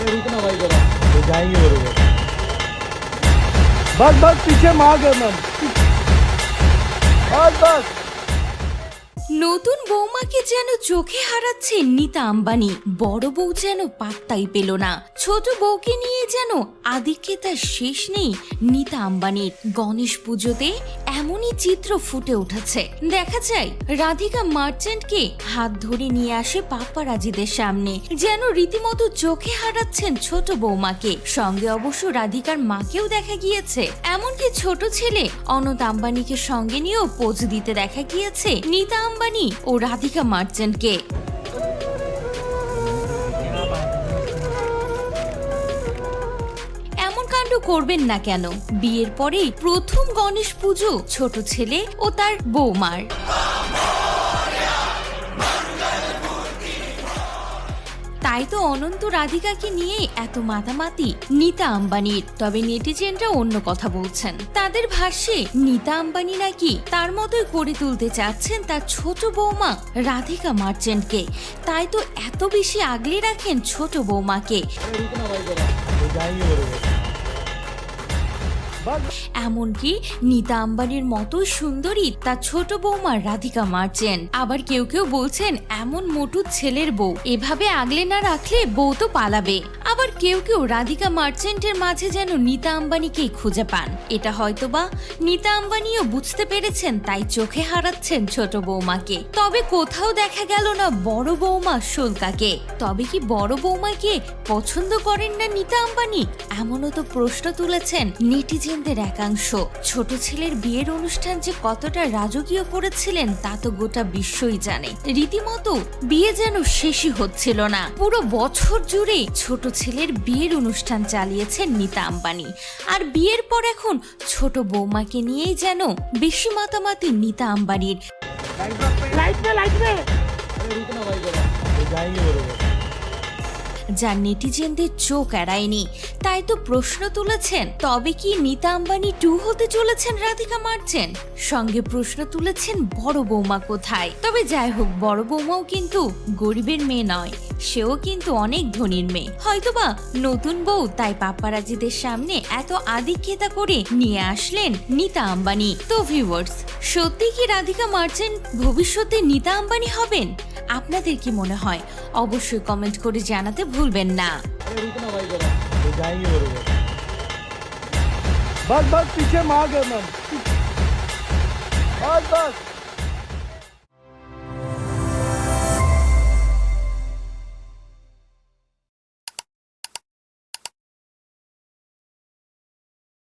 अरे रुक ना भाई जरा वो जाएंगे बरोबर बस बस पीछे मार गए मैम बस बस নতুন বৌমাকে যেন চোখে হারাচ্ছে নিতা আম্বানি বড় বউ যেন পাত্তাই পেল না ছোট বউকে নিয়ে যেন আদিকে তার শেষ নেই নিতা আম্বানির গণেশ পুজোতে এমনই চিত্র ফুটে উঠেছে। দেখা যায়, রাধিকা মার্চেন্টকে হাত ধরে নিয়ে আসে পাপ্পারাজিদের সামনে, যেন রীতিমতো চোখে হারাচ্ছেন ছোট বৌমাকে। সঙ্গে অবশ্য রাধিকার মাকেও দেখা গিয়েছে। এমনকি ছোট ছেলে অনত আম্বানিকে সঙ্গে নিয়েও পোজ দিতে দেখা গিয়েছে নিতা আম্বানি ও রাধিকা মার্চেন্টকে। এমন করবেন না কেন? বিয়ের পরেই প্রথম গণেশ পুজো ছোট ছেলে ও তার বৌমার। তাই তো অনন্ত রাধিকাকে নিয়ে এত মাতামাতি। নিতা আম্বানির। তবে নেটিজেনরা অন্য কথা বলছেন। তাদের ভাষ্যে, নিতা আম্বানি নাকি তার মতোই করে তুলতে চাচ্ছেন তার ছোট বৌমা রাধিকা মার্চেন্টকে। তাই তো এত বেশি আগলে রাখেন ছোট বৌমাকে। এমনকি নিতা আম্বানির মতো সুন্দরী তার ছোট বৌমা রাধিকা মার্চেন্ট আবার কেউ কেউ বলছেন, এমন মোটু ছেলের বউ। এভাবে আগলে না রাখলে বউ তো পালাবে। আবার কেউ কেউ রাধিকা মার্চেন্টের মাঝে যেন নিতা আম্বানিকেই খুঁজে পান। এটা হয়তোবা নিতা আম্বানিও বুঝতে পেরেছেন, তাই চোখে হারাচ্ছেন ছোট বৌমাকে। তবে কোথাও দেখা গেল না বড় বৌমা শুল্কাকে তবে কি বড় বৌমাকে পছন্দ করেন না নিতা আম্বানি? এমনও তো প্রশ্ন তুলেছেন লেজেন্ডের একাংশ। ছোট ছেলের বিয়ের অনুষ্ঠান যে কতটা রাজকীয় করেছিলেন তা তো গোটা বিশ্বই জানে। রীতিমতো বিয়ে যেন শেষই হচ্ছিল না। পুরো বছর জুড়ে ছোট ছেলের বিয়ের অনুষ্ঠান চালিয়েছেন নিতা আম্বানি। আর বিয়ের পর এখন ছোট বৌমাকে নিয়েই যেন বেশি মাতামাতি নিতা আম্বানির। লাইট না লাইট না যা নেটিজেনদের চোখ এড়ায়নি। তাই তো প্রশ্ন তুলেছেন, তবে কি নিতা আম্বানি টু হতে চলেছেন রাধিকা মার্চেন সঙ্গে প্রশ্ন তুলেছেন বড় বৌমা কোথায়? তবে যাই হোক, বড় বৌমাও কিন্তু গরিবের মেয়ে নয়, সেও কিন্তু অনেক ধনীর মেয়ে। হয়তোবা নতুন বউ, তাই পাপ্পারাজিদের সামনে এত আদিক্ষেতা করে নিয়ে আসলেন নিতা আম্বানি। তো ভিউয়ার্স সত্যি কি রাধিকা মার্চেন্ট ভবিষ্যতে নিতা আম্বানি হবেন আপনাদের কি মনে হয় অবশ্যই কমেন্ট করে জানাতে ভুলবেন না अरे रुक ना भाई जरा वो जाएंगे बरोबर बस बस पीछे मार गए मैम बस बस